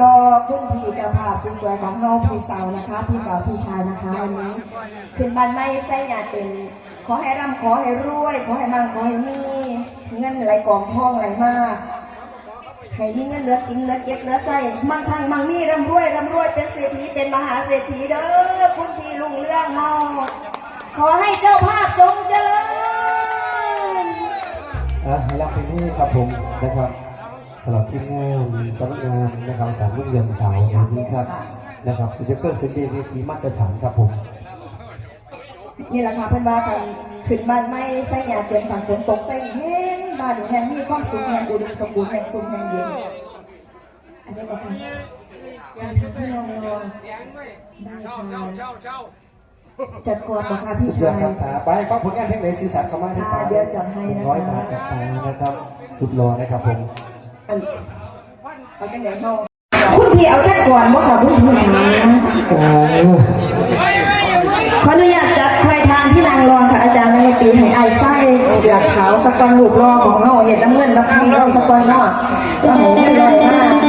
รอคุณพี่เจ้าภาพสวยของน้องพี่สาวนะคะ พี่สาวพี่ชายนะคะวันนี้ ขึ้นบ้านไม่ใส่ยาเต็มขอให้ร่ำขอให้รวย ขอให้มั่งขอให้มีเงินไหลกองทองไหลมากให้มีเงินเหลือกินเหลือเก็บเหลือใส่มั่งคั่งมั่งมีร่ำรวยร่ำรวยเป็นเศรษฐีเป็นมหาเศรษฐีเด้อคุณพี่ลุงเรื่องเฮาขอให้เจ้าภาพจงเจริญอะรับเพลงนี้ครับผมนะครับ สำหรับทีมงานสำนักงานนะครับจากรุ่งเรืองสาวอย่างนี้ครับนะครับสุดยอดเกิร์ลเซนเดย์เวทีมาตรฐานครับผมนี่แหละค่ะเพื่อนบ้านกันขึ้นบ้านไม่ใส่ยาเตรียมฝันฝนตกใส่แห้งบ้านแห่งมีความสุขแห่งอุดมสมบูรณ์แห่งสุขแห่งเย็นอันนี้ก็ค่ะการทำให้ลองลองได้ค่ะจัดกรบอกค่ะพี่สุดยอชาดยครับตาไปฟังผลงานเพลงไหนสีสันเข้ามาที่ตาค่ะเดี๋ยวจัดให้นะคะร้อยบาทจากตานะครับ สุดรอนะครับผมอัน เอาจังไหนเฮาคุณพี่เอาจัดก่อนว่าขอคุณพี่นะโอ้ขออนุญาตจัดควายทางที่นางรองค่ะอาจารย์นักดนตรีให้ไอ้ไส้เสือขาวสกอนลูกรอของเฮาเห็ดน้ำเงินน้ำคำเราสกอนเนาะเราให้เรียบร้อยมาก